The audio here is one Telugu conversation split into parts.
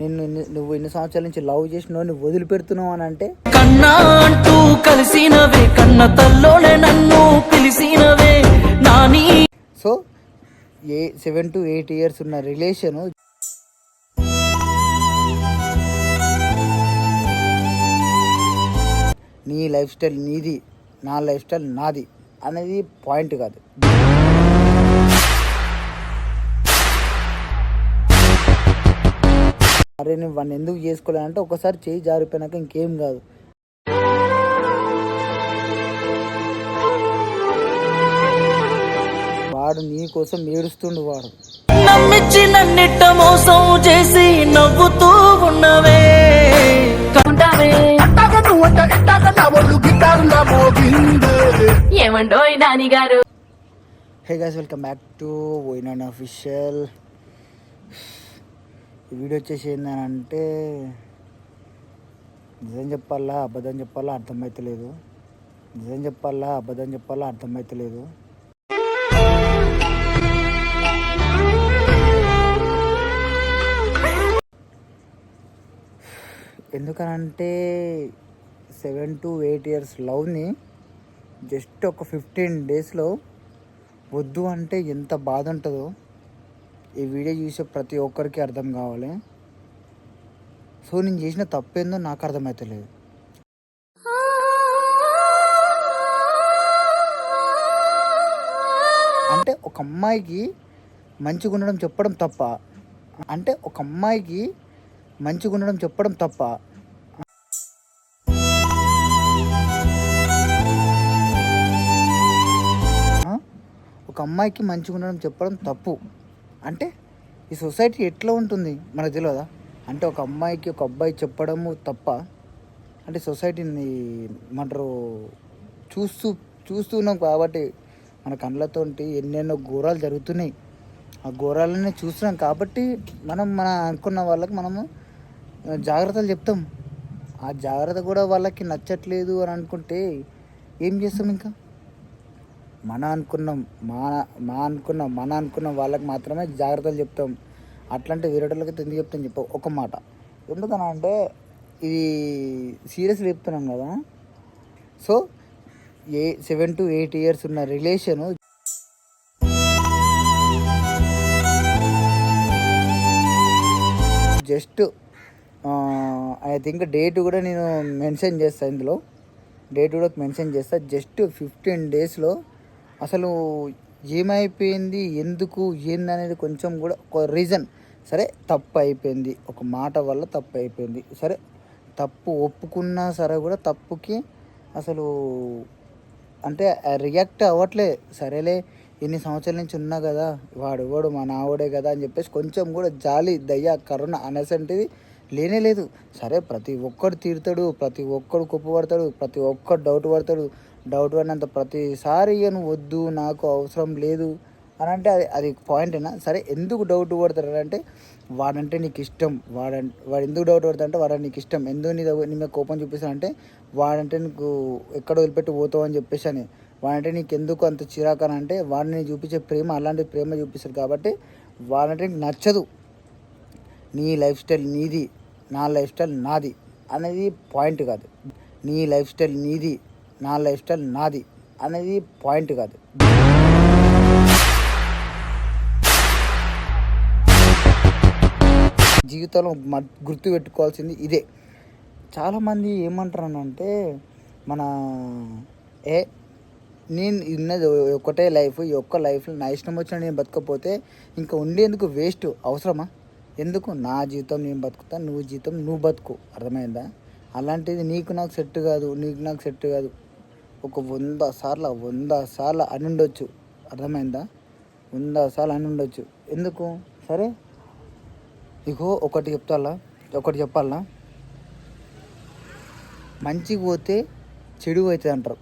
నిన్ను నువ్వు ఇన్ని సంవత్సరాల నుంచి లవ్ చేసినావు నువ్వు వదిలిపెడుతున్నావు అని అంటే? కన్నా అంటూ కలిసినవే కన్న తల్లోనే నన్ను పిలిసినవే Nani so a seven to eight years ఉన్న రిలేషను నీ లైఫ్ స్టైల్ నీది నా లైఫ్ స్టైల్ నాది అనేది పాయింట్ కాదు. అరే నువ్వు వాడిని ఎందుకు చేసుకోలేనంటే ఒకసారి చేయి జారిపోయినాక ఇంకేం కాదు. వాడు నీ కోసం ఏడుస్తుండు వాడు. నమ్మిచ్చి నన్నిట్ట మోసం చేసి నవ్వుతూ ఉన్నవే. ఏమండోయ్ నాని గారు hey guys welcome back to వైనాన్ official ఈ వీడియో వచ్చేసి ఏంటంటే నిజం చెప్పాలా అబద్ధం చెప్పాలా అర్థమవుతలేదు నిజం చెప్పాలా అబద్ధం చెప్పాలా అర్థమవుతలేదు ఎందుకనంటే సెవెన్ టు ఎయిట్ ఇయర్స్ లవ్ని జస్ట్ ఒక ఫిఫ్టీన్ డేస్లో వద్దు అంటే ఎంత బాధ ఉంటుందో ఈ వీడియో చూసే ప్రతి ఒక్కరికి అర్థం కావాలి. సో నేను చేసిన తప్పేందో నాకు అర్థమవుతలేదు అంటే ఒక అమ్మాయికి మంచిగా ఉండడం చెప్పడం తప్ప అంటే ఒక అమ్మాయికి మంచిగా ఉండడం చెప్పడం తప్ప. ఒక అమ్మాయికి మంచిగా ఉండడం చెప్పడం తప్పు. అంటే ఈ సొసైటీ ఎట్లా ఉంటుంది? మనకు తెలియదా అంటే ఒక అమ్మాయికి ఒక అబ్బాయి చెప్పడము తప్ప అంటే సొసైటీని ఏమంటారు? చూస్తూ చూస్తున్నాం కాబట్టి మన కళ్ళతో ఎన్నెన్నో ఘోరాలు జరుగుతున్నాయి. ఆ ఘోరాలనే చూస్తున్నాం కాబట్టి మనం మన అనుకున్న వాళ్ళకి మనము జాగ్రత్తలు చెప్తాం. ఆ జాగ్రత్త కూడా వాళ్ళకి నచ్చట్లేదు అని అనుకుంటే ఏం చేస్తాం ఇంకా? మన అనుకున్నాం మా మా అనుకున్నాం మన అనుకున్న వాళ్ళకి మాత్రమే జాగ్రత్తలు చెప్తాం. అట్లాంటి వేరేటోళ్ళకి ఎందుకు చెప్తాం చెప్ప. ఒక మాట. ఎందుకని అంటే ఇది సీరియస్గా చెప్తున్నాం కదా. So a seven to eight years ఉన్న relation just I think date కూడా నేను మెన్షన్ చేస్తాను ఇందులో. డేట్ కూడా మెన్షన్ చేస్తా. జస్ట్ ఫిఫ్టీన్ డేస్లో అసలు ఏమైపోయింది? ఎందుకు? ఏంది అనేది కొంచెం కూడా ఒక రీజన్ సరే తప్పు అయిపోయింది ఒక మాట వల్ల తప్పు అయిపోయింది సరే తప్పు ఒప్పుకున్నా సరే కూడా తప్పుకి అసలు అంటే రియాక్ట్ అవ్వట్లే. సరేలే ఇన్ని సంవత్సరాల నుంచి ఉన్నా కదా వాడు వాడు మా నావుడే కదా అని చెప్పేసి కొంచెం కూడా జాలి దయ కరుణ అనేసంటిది లేనే లేదు. సరే ప్రతి ఒక్కడు తీరుతాడు ప్రతి ఒక్కడు కుప్పబడతాడు ప్రతి ఒక్కడు డౌట్ పడతాడు డౌట్ పడినంత ప్రతిసారి ఇక వద్దు నాకు అవసరం లేదు అని అంటే అది అది పాయింటేనా సరే ఎందుకు డౌట్ పడతాడు అంటే వాడంటే నీకు ఇష్టం. వాడంటే వాడు ఎందుకు డౌట్ పడతాడంటే వాడు నీకు ఇష్టం. ఎందుకు నీ దగ్గర నీ మీద కోపం చూపిస్తానంటే వాడంటే నీకు ఎక్కడ వదిలిపెట్టి పోతావు అని చెప్పేసి అని. వాడంటే నీకు ఎందుకు అంత చిరాకని అంటే వాడిని చూపించే ప్రేమ అలాంటి ప్రేమ చూపిస్తారు కాబట్టి వాడంటే నీకు నచ్చదు. నీ లైఫ్ స్టైల్ నీది నా లైఫ్ స్టైల్ నాది అనేది పాయింట్ కాదు. నీ లైఫ్ స్టైల్ నీది. నా లైఫ్ స్టైల్ నాది అనేది పాయింట్ కాదు. జీవితంలో మ- గుర్తు పెట్టుకోవాల్సింది ఇదే. చాలామంది ఏమంటారనంటే మన ఏ నేను ఉన్నది ఒకటే లైఫ్ ఈ ఒక్క లైఫ్లో నా ఇష్టం వచ్చిన నేను బతకపోతే ఇంకా ఉండేందుకు వేస్ట్ అవసరమా? ఎందుకు? నా జీవితం నేను బతుకుతా నువ్వు జీవితం నువ్వు బతుకు. అర్థమైందా? అలాంటిది నీకు నాకు సెట్ కాదు నీకు నాకు సెట్ కాదు. ఒక వంద సార్లు వంద సార్లు అని ఉండొచ్చు. అర్థమైందా? వంద సార్లు అని ఉండొచ్చు. ఎందుకు? సరే. ఇగో ఒకటి చెప్తాలా? ఒకటి చెప్పాలా? మంచికి పోతే చెడు అవుతుంది అంటారు.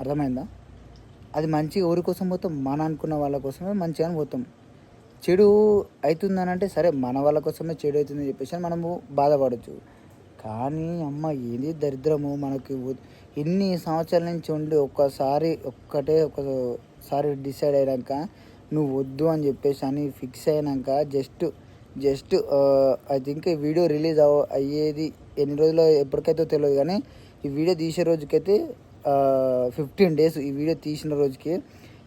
అర్థమైందా? అది మంచి ఎవరి కోసం పోతాం? మన అనుకున్న వాళ్ళ కోసమే మంచిగా అని పోతాం. చెడు అవుతుందని అంటే సరే మన వాళ్ళ కోసమే చెడు అవుతుందని చెప్పేసి మనము బాధపడచ్చు. కానీ అమ్మ ఏది దరిద్రము? మనకి ఎన్ని సంవత్సరాల నుంచి ఉండి ఒక్కసారి ఒక్కటే ఒకసారి డిసైడ్ అయినాక నువ్వు వద్దు అని చెప్పేసి అని ఫిక్స్ అయినాక జస్ట్ జస్ట్ ఐ థింక్ ఈ వీడియో రిలీజ్ అవ అయ్యేది ఎన్ని రోజులు ఎప్పటికైతే తెలియదు కానీ ఈ వీడియో తీసే రోజుకైతే ఫిఫ్టీన్ డేస్ ఈ వీడియో తీసిన రోజుకి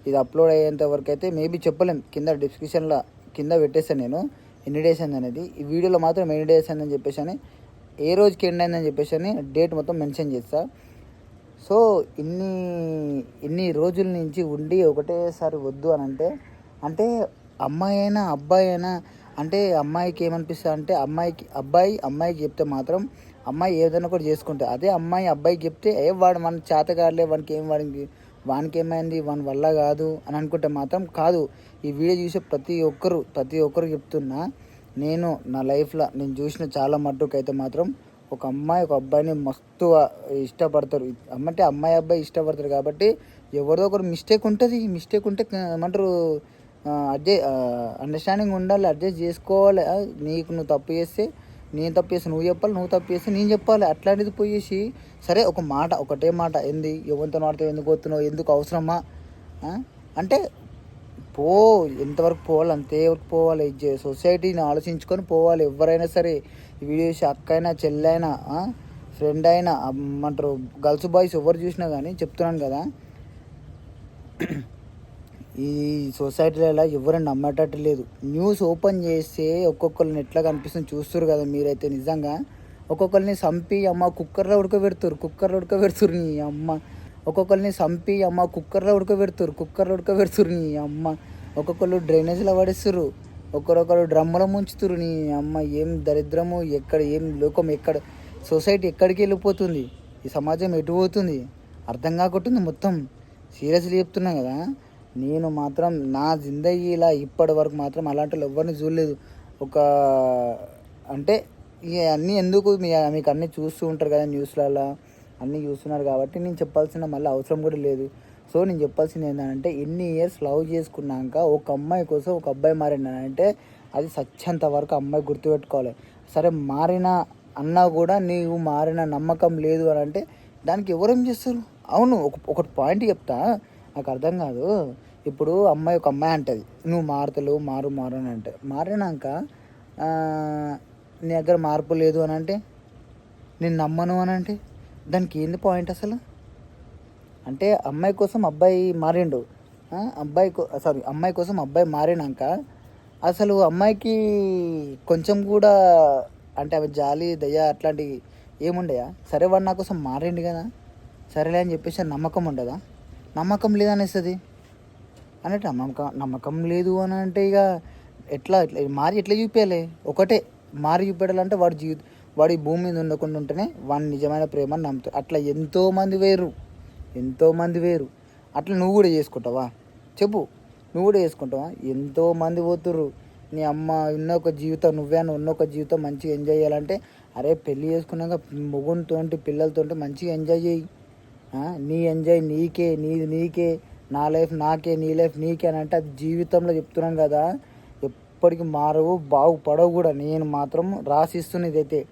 ఇది అప్లోడ్ అయ్యేంత వరకు అయితే మేబీ చెప్పలేం. కింద డిస్క్రిప్షన్లో కింద పెట్టేస్తాను నేను. ఎన్ని డేస్ అయింది అనేది. ఈ వీడియోలో మాత్రం ఎన్ని డేస్ అయిందని చెప్పేసి అని ఏ రోజుకి ఎండ్ అయిందని చెప్పేసి అని డేట్ మొత్తం మెన్షన్ చేస్తాను సో ఇన్ని ఇన్ని రోజుల నుంచి ఉండి ఒకటేసారి వద్దు అని అంటే అంటే అమ్మాయి అయినా అబ్బాయి అయినా అంటే అమ్మాయికి ఏమనిపిస్తుంది అంటే అమ్మాయికి అబ్బాయి అమ్మాయికి చెప్తే మాత్రం అమ్మాయి ఏదైనా కూడా చేసుకుంటే అదే అమ్మాయి అబ్బాయికి చెప్తే ఏ వాడు మన చేతగాడలే వానికి ఏం వాడికి వానికి ఏమైంది వాని వల్ల కాదు అని అనుకుంటే మాత్రం కాదు. ఈ వీడియో చూసే ప్రతి ఒక్కరు ప్రతి ఒక్కరు చెప్తున్నా నేను నా లైఫ్లో నేను చూసిన చాలా మట్టుకు అయితే మాత్రం ఒక అమ్మాయి ఒక అబ్బాయిని మస్తు ఇష్టపడతారు. అంటే అమ్మాయి అబ్బాయి ఇష్టపడతారు కాబట్టి ఎవరిదో ఒకరు మిస్టేక్ ఉంటుంది. మిస్టేక్ ఉంటే ఏమంటారు? అడ్జస్ట్ అండర్స్టాండింగ్ ఉండాలి అడ్జస్ట్ చేసుకోవాలి. నీకు నువ్వు తప్పు చేస్తే నేను తప్పు చేస్తే నువ్వు చెప్పాలి నువ్వు తప్పు చేస్తే నేను చెప్పాలి. అట్లాంటిది పోయేసి సరే ఒక మాట ఒకటే మాట ఏంది? ఎవరితో మాడితే ఎందుకు వస్తున్నావు ఎందుకు అవసరమా? అంటే పో ఎంతవరకు పోవాలి అంతే వరకు పోవాలి ఇది సొసైటీని ఆలోచించుకొని పోవాలి. ఎవరైనా సరే ఈ వీడియో చూసి అక్క అయినా చెల్లి అయినా ఫ్రెండ్ అయినా అమ్మంటారు గర్ల్స్ బాయ్స్ ఎవరు చూసినా కానీ చెప్తున్నాను కదా. ఈ సొసైటీలో ఎవరైనా నమ్మేటట్టు లేదు. న్యూస్ ఓపెన్ చేస్తే ఒక్కొక్కరిని ఎట్లా కనిపిస్తుంది చూస్తారు కదా మీరైతే నిజంగా. ఒక్కొక్కరిని చంపి అమ్మ కుక్కర్లో ఉడకబెడుతురు కుక్కర్లో ఉడకబెడుతురు నీ అమ్మ. ఒక్కొక్కరిని చంపి అమ్మ కుక్కర్లో ఉడకబెడుతురు కుక్కర్లో ఉడకబెడుతురు నీ అమ్మ. ఒక్కొక్కరు డ్రైనేజ్లో పడేస్తారు ఒకరొకరు డ్రమ్ములో ముంచుతురు నీ అమ్మ ఏం దరిద్రము ఎక్కడ ఏం లోకం ఎక్కడ సొసైటీ ఎక్కడికి వెళ్ళిపోతుంది? ఈ సమాజం ఎటు పోతుంది? అర్థం కాకుంటుంది మొత్తం. సీరియస్లీ చెప్తున్నా కదా నేను మాత్రం నా జిందగీలా ఇప్పటి వరకు మాత్రం అలాంటి వాళ్ళు ఎవరిని చూడలేదు. ఒక అంటే ఇక అన్నీ ఎందుకు మీ మీకు అన్నీ చూస్తూ ఉంటారు కదా న్యూస్లలో? అన్నీ చూస్తున్నారు కాబట్టి నేను చెప్పాల్సిన మళ్ళీ అవసరం కూడా లేదు. సో నేను చెప్పాల్సింది ఏంటంటే ఎన్ని ఇయర్స్ లవ్ చేసుకున్నాక ఒక అమ్మాయి కోసం ఒక అబ్బాయి మారినానంటే అది సత్యంత వరకు అమ్మాయి గుర్తుపెట్టుకోవాలి. సరే మారిన అన్నా కూడా నీవు మారిన నమ్మకం లేదు అని అంటే దానికి ఎవరేం చేస్తారు? అవును ఒక ఒకటి పాయింట్ చెప్తా. నాకు అర్థం కాదు. ఇప్పుడు అమ్మాయి ఒక అమ్మాయి అంటది నువ్వు మారుతలేవు మారు మారు అని అంటే. మారినాక నీ దగ్గర మార్పు లేదు అని అంటే నేను నమ్మను అని అంటే దానికి ఏంది పాయింట్ అసలు? అంటే అమ్మాయి కోసం అబ్బాయి మారిండు. అబ్బాయి సారీ అమ్మాయి కోసం అబ్బాయి మారినాక అసలు అమ్మాయికి కొంచెం కూడా అంటే అవి జాలి దయ అట్లాంటివి ఏముండయా? సరే వాడు నా కోసం మారిండు కదా. సరేలే అని చెప్పేసి నమ్మకం ఉండదా? నమ్మకం లేదనేస్తుంది. అన్నట్టు నమ్మకం నమ్మకం లేదు అని అంటే ఇక ఎట్లా ఎట్లా మారి ఎట్లా చూపించాలి ఒకటే మారి చూపెట్టాలంటే వాడి జీవితం వాడి భూమి మీద ఉండకుండా ఉంటేనే వాడి నిజమైన ప్రేమని నమ్ముతారు అట్లా ఎంతోమంది వేరు ఎంతోమంది వేరు. అట్లా నువ్వు కూడా చేసుకుంటావా? చెప్పు. నువ్వు కూడా చేసుకుంటావా? ఎంతోమంది పోతుర్రు. నీ అమ్మ ఉన్న ఒక జీవితం నువ్వే అని ఉన్న ఒక జీవితం మంచిగా ఎంజాయ్ చేయాలంటే అరే పెళ్ళి చేసుకున్నాక మొగునితోటి పిల్లలతోటి మంచిగా ఎంజాయ్ చేయి. నీ ఎంజాయ్ నీకే నీది నీకే నా లైఫ్ నాకే నీ లైఫ్ నీకే అని అంటే అది జీవితంలో చెప్తున్నాను కదా. ఎప్పటికీ మారవు బాగుపడవు కూడా. నేను మాత్రం రాసిస్తున్నది అయితే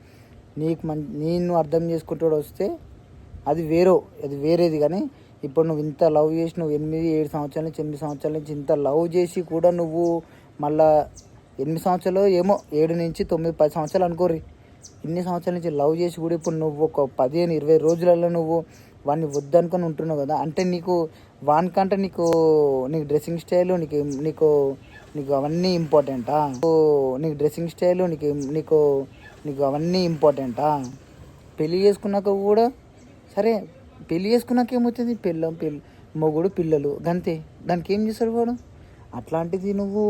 నీకు మం నేను అర్థం చేసుకుంటాడు వస్తే అది వేరో అది వేరేది కానీ ఇప్పుడు నువ్వు ఇంత లవ్ చేసి నువ్వు ఎనిమిది ఏడు సంవత్సరాల నుంచి ఎనిమిది సంవత్సరాల నుంచి ఇంత లవ్ చేసి కూడా నువ్వు మళ్ళా ఎనిమిది సంవత్సరాలు ఏమో ఏడు నుంచి తొమ్మిది పది సంవత్సరాలు అనుకోరి ఇన్ని సంవత్సరాల నుంచి లవ్ చేసి కూడా ఇప్పుడు నువ్వు ఒక పదిహేను ఇరవై రోజులలో నువ్వు వాడిని వద్దనుకొని ఉంటున్నావు కదా అంటే నీకు వానికంటే నీకు నీకు డ్రెస్సింగ్ స్టైల్ నీకు నీకు నీకు అవన్నీ ఇంపార్టెంటా? నీకు డ్రెస్సింగ్ స్టైల్ నీకు నీకు నీకు అవన్నీ ఇంపార్టెంటా? పెళ్ళి చేసుకున్నాక కూడా సరే పెళ్ళి చేసుకున్నాక ఏమవుతుంది? పిల్లం పెళ్ళి మొగుడు పిల్లలు గంతే. దానికి ఏం చేస్తాడు వాడు? అట్లాంటిది నువ్వు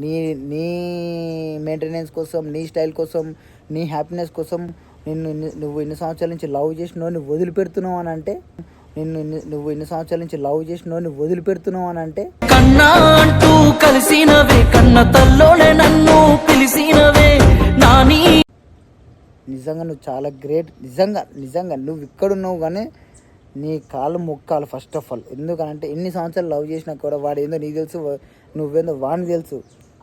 నీ నీ మెయింటెనెన్స్ కోసం నీ స్టైల్ కోసం నీ హ్యాపీనెస్ కోసం నిన్ను నువ్వు ఎన్ని సంవత్సరాల నుంచి లవ్ చేసినావు నువ్వు వదిలిపెడుతున్నావు అని అంటే నిన్ను నువ్వు ఎన్ని సంవత్సరాల నుంచి లవ్ చేసినావు నువ్వు వదిలిపెడుతున్నావు అని అంటే కన్నా అంటూ కలిసినవే కన్న తల్లోనే నన్ను పిలిసినవే నాని నిజంగా నువ్వు చాలా గ్రేట్ నిజంగా నిజంగా నువ్వు ఇక్కడున్నావు కానీ నీ కాళ్ళు మొక్కాలి ఫస్ట్ ఆఫ్ ఆల్ ఎందుకంటే ఎన్ని సంవత్సరాలు లవ్ చేసినా కూడా వాడు ఏందో నీకు తెలుసు నువ్వేందో వాడిని తెలుసు.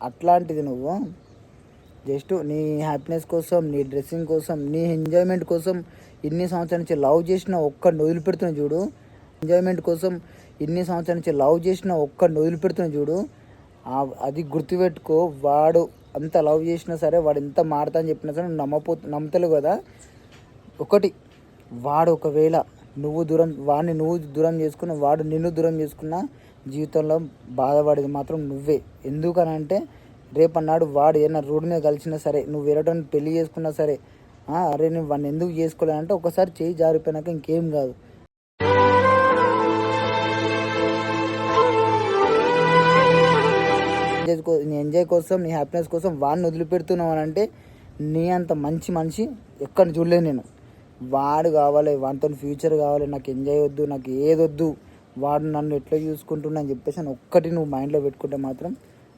అట్లాంటిది నువ్వు జస్ట్ నీ హ్యాపీనెస్ కోసం నీ డ్రెస్సింగ్ కోసం నీ ఎంజాయ్మెంట్ కోసం ఇన్ని సంవత్సరాల నుంచి లవ్ చేసిన ఒక్కడిని వదిలిపెడుతున్న చూడు. ఎంజాయ్మెంట్ కోసం ఇన్ని సంవత్సరాల నుంచి లవ్ చేసిన ఒక్కడిని వదిలిపెడుతున్న చూడు. అది గుర్తుపెట్టుకో వాడు అంత లవ్ చేసినా సరే వాడు ఎంత మారుతా అని చెప్పినా సరే నమ్మపో నమ్ముతలేవు కదా. ఒకటి వాడు ఒకవేళ నువ్వు దూరం వాడిని నువ్వు దూరం చేసుకున్న వాడు నిన్ను దూరం చేసుకున్న జీవితంలో బాధపడేది మాత్రం నువ్వే. ఎందుకనంటే రేపన్నాడు వాడు ఏదైనా రోడ్డు మీద కలిసినా సరే నువ్వు వేరేటోని పెళ్ళి చేసుకున్నా సరే అరే నువ్వు వాడిని ఎందుకు చేసుకోలేదంటే ఒకసారి చేయి జారిపోయినాక ఇంకేం కాదు. నీ ఎంజాయ్ కోసం నీ హ్యాపీనెస్ కోసం వాడిని వదిలిపెడుతున్నావు అని అంటే నీ అంత మంచి మనిషి ఎక్కడ చూడలేదు నేను. వాడు కావాలి వాడితో ఫ్యూచర్ కావాలి నాకు ఎంజాయ్ వద్దు నాకు ఏది వద్దు వాడు నన్ను ఎట్లా చూసుకుంటున్నా అని చెప్పేసి అని ఒక్కటి నువ్వు మైండ్లో పెట్టుకుంటే మాత్రం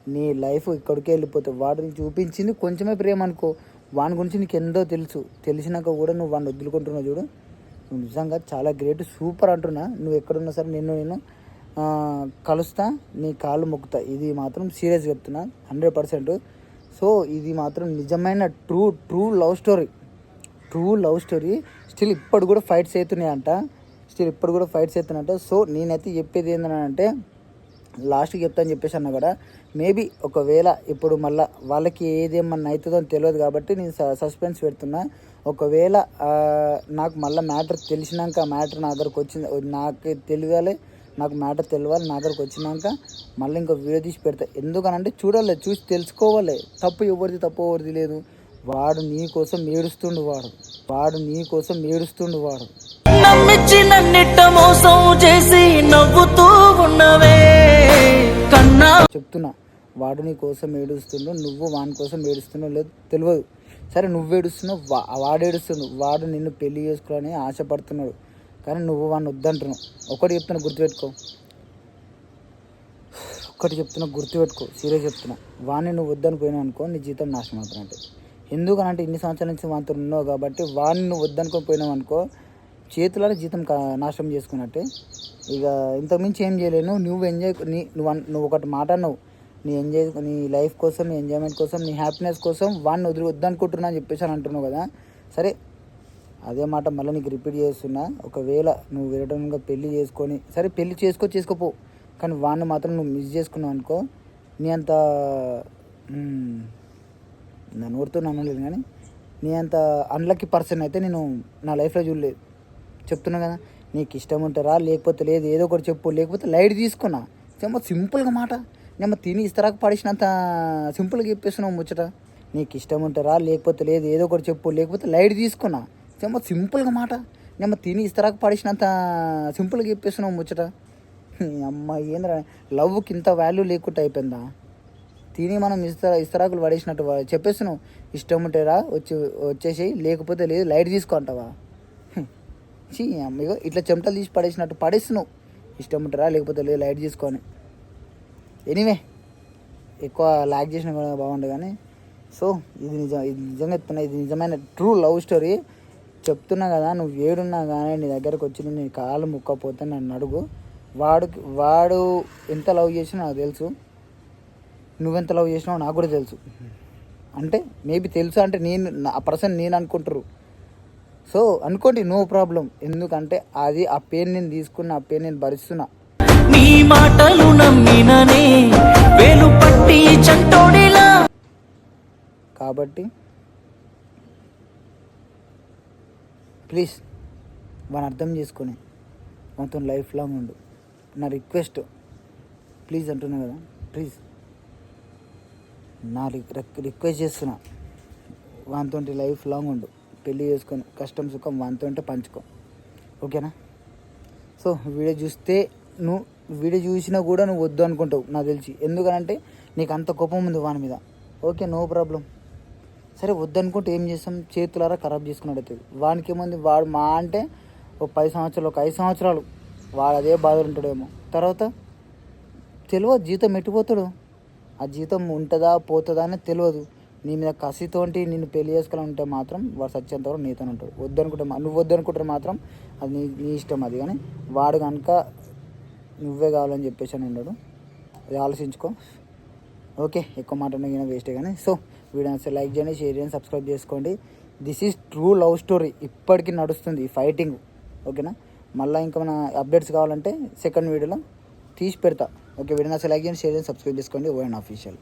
నీ లైఫ్ ఇక్కడికే వెళ్ళిపోతావు. వాడు నీకు చూపించింది కొంచెమే ప్రేమ అనుకో. వాని గురించి నీకు ఎంతో తెలుసు. తెలిసినాక కూడా నువ్వు వాడిని వదులుకుంటున్నావు చూడు. నువ్వు నిజంగా చాలా గ్రేట్ సూపర్ అంటున్నా. నువ్వు ఎక్కడున్నా సరే నిన్ను నేను కలుస్తా నీ కాళ్ళు మొక్కుతా. ఇది మాత్రం సీరియస్ చెప్తున్నా హండ్రెడ్ పర్సెంట్. సో ఇది మాత్రం నిజమైన true true love story. True love story. Still ఇప్పుడు కూడా ఫైట్స్ అవుతున్నాయంట స్టిల్ ఇప్పుడు కూడా ఫైట్స్ అవుతున్నాయంట సో నేనైతే చెప్పేది ఏంటంటే లాస్ట్కి చెప్తాను చెప్పేసి అన్నా కూడా మేబీ ఒకవేళ ఇప్పుడు మళ్ళీ వాళ్ళకి ఏదేమన్నా అవుతుందో అని తెలియదు కాబట్టి నేను సస్పెన్స్ పెడుతున్నా. ఒకవేళ నాకు మళ్ళీ మ్యాటర్ తెలిసినాక మ్యాటర్ నా దగ్గరకు వచ్చింది నాకు తెలియాలి. నాకు మ్యాటర్ తెలియాలి నా దగ్గరకు వచ్చినాక మళ్ళీ ఇంకో వీడియో తీసి పెడతా. ఎందుకనంటే చూడాలి చూసి తెలుసుకోవాలి. తప్పు ఎవరిది తప్పు ఎవరిది లేదు. వాడు నీ కోసం ఏడుస్తుండు వాడు. వాడు నీ కోసం ఏడుస్తుండు వాడు. నమ్మించి నన్నిట్ట మోసం చేసి నవ్వుతూ ఉన్నవే. కన్నా చెప్తున్నా వాడు నీ కోసం ఏడుస్తుండు నువ్వు వాని కోసం ఏడుస్తున్నావు లేదు తెలియదు. సరే నువ్వు ఏడుస్తున్నావు వా వాడు ఏడుస్తుండు. వాడు నిన్ను పెళ్ళి చేసుకోవాలని ఆశపడుతున్నాడు. కానీ నువ్వు వాడిని వద్దంటున్నావు. ఒకటి చెప్తున్నా గుర్తుపెట్టుకో. ఒక్కటి చెప్తున్నా గుర్తుపెట్టుకో. సీరియస్ చెప్తున్నా. వాడిని నువ్వు వద్దని పోయినావు అనుకో నీ జీతం నాశనం అవుతుంది అంటే. ఎందుకనంటే ఇన్ని సంవత్సరాల నుంచి వానితో ఉన్నావు కాబట్టి వాడిని నువ్వు వద్దనుకొని పోయినావు అనుకో చేతులలో జీతం నాశనం చేసుకున్నట్టే. ఇక ఇంతకుమించి ఏం చేయలేను. నువ్వు ఎంజాయ్ నీ నువ్వు నువ్వు ఒకటి మాట నువ్వు నీ ఎంజాయ్ నీ లైఫ్ కోసం నీ ఎంజాయ్మెంట్ కోసం నీ హ్యాపీనెస్ కోసం వాడిని వదిలి వద్దనుకుంటున్నా అని చెప్పేసి అని అంటున్నావు కదా. సరే అదే మాట మళ్ళీ నీకు రిపీట్ చేస్తున్నా. ఒకవేళ నువ్వు విరటంగా పెళ్ళి చేసుకొని సరే పెళ్ళి చేసుకో చేసుకోపో. కానీ వాడిని మాత్రం నువ్వు మిస్ చేసుకున్నావు అనుకో నీ అంత నన్ను ఊరుతూ అనలేదు కానీ నీ అంత అన్లక్కీ పర్సన్ అయితే నేను నా లైఫ్లో చూడలేదు. చెప్తున్నా కదా నీకు ఇష్టం ఉంటారా లేకపోతే లేదు ఏదో ఒకటి చెప్పు. లేకపోతే లైట్ తీసుకున్నా. చెమ్మ సింపుల్గా మాట. నేను తిని ఇస్తరాకు పడేసినంత సింపుల్గా చెప్పేస్తున్నావు ముచ్చట. నీకు ఇష్టం ఉంటే రా లేకపోతే లేదు ఏదో ఒకటి చెప్పు. లేకపోతే లైట్ తీసుకున్నా. చెమ్మ సింపుల్గా మాట. నేను తిని ఇస్తరాకు పడేసినంత సింపుల్గా చెప్పేస్తున్నావు ముచ్చట. అమ్మ ఏంద్రా? లవ్కి ఇంత వాల్యూ లేకుండా అయిపోయిందా? తిని మనం ఇస్తరా ఇస్తరాకులు పడేసినట్టు చెప్పేస్తున్నావు. ఇష్టం ఉంటే రా వచ్చి వచ్చేసి లేకపోతే లేదు లైట్ తీసుకో అంటావా? చీ అమ్మ ఇట్లా చెమటలు తీసి పడేసినట్టు పడేస్తున్నావు. ఇష్టం ఉంటారా లేకపోతే లేదు లైట్ తీసుకొని ఎనీవే ఎక్కువ లాగ్ చేసిన కూడా బాగుండు కానీ. సో ఇది నిజం ఇది నిజంగా చెప్తున్నా ఇది నిజమైన ట్రూ లవ్ స్టోరీ. చెప్తున్నా కదా నువ్వు ఏడున్నా కానీ నీ దగ్గరకు వచ్చి నీ కాలు ముక్కపోతే నన్ను అడుగు. వాడుకి వాడు ఎంత లవ్ చేసినా నాకు తెలుసు. నువ్వెంత లవ్ చేసినావో నాకు కూడా తెలుసు. అంటే మేబీ తెలుసు అంటే నేను నా- ఆ పర్సన్ నేను అనుకుంటారు. సో అనుకోండి నో ప్రాబ్లం. ఎందుకంటే అది ఆ పెయిన్ నేను తీసుకున్న ఆ పెయిన్ నేను భరిస్తున్నా. నీ మాటలు నమ్మిననే వేలు పట్టి చంటోడిలా. కాబట్టి ప్లీజ్ వాని అర్థం చేసుకొని మనతో లైఫ్ లాంగ్ ఉండు. నా రిక్వెస్ట్ ప్లీజ్ అంటున్నా కదా ప్లీజ్. నా రిక్వెస్ట్ చేస్తున్నా వానితో లైఫ్ లాంగ్ ఉండు. పెళ్ళి చేసుకొని కష్టం సుఖం వానితో పంచుకో. ఓకేనా? సో వీడియో చూస్తే నువ్వు వీడియో చూసినా కూడా నువ్వు వద్దు అనుకుంటావు నాకు తెలిసి. ఎందుకనంటే నీకు అంత కోపం ఉంది వాని మీద. Okay no problem. సరే వద్దనుకుంటే ఏం చేస్తాం? చేతులారా ఖరాబ్ చేసుకున్నాడు అవుతుంది వానికి ఏముంది? వాడు మా అంటే ఒక పది సంవత్సరాలు ఒక ఐదు సంవత్సరాలు. వాడు అదే బాధలు ఉంటాడేమో. తర్వాత తెలియదు జీతం ఎట్టిపోతాడు ఆ జీతం ఉంటుందా పోతుందా అనేది తెలియదు. నీ మీద కసితోటి నిన్ను పెళ్ళి ఉంటే మాత్రం వాడు సత్యంతవరకు నీతో ఉంటాడు. వద్దనుకుంటే నువ్వు వద్దనుకుంటే మాత్రం అది నీ నీ ఇష్టం అది. కానీ వాడు కనుక నువ్వే కావాలని చెప్పేసి అని ఉండడు అది ఆలోచించుకో. ఓకే ఎక్కువ మాట్లాడిన వేస్టే కానీ. సో వీడియో నచ్చితే లైక్ చేయండి షేర్ చేయండి సబ్స్క్రైబ్ చేసుకోండి. This is true love story ఇప్పటికీ నడుస్తుంది ఈ ఫైటింగ్ ఓకేనా? మళ్ళీ ఇంకా మన అప్డేట్స్ కావాలంటే సెకండ్ వీడియోలో తీసి పెడతా. ఓకే వీడియో నచ్చితే లైక్ చేయండి షేర్ చేయండి సబ్స్క్రైబ్ చేసుకోండి. O N official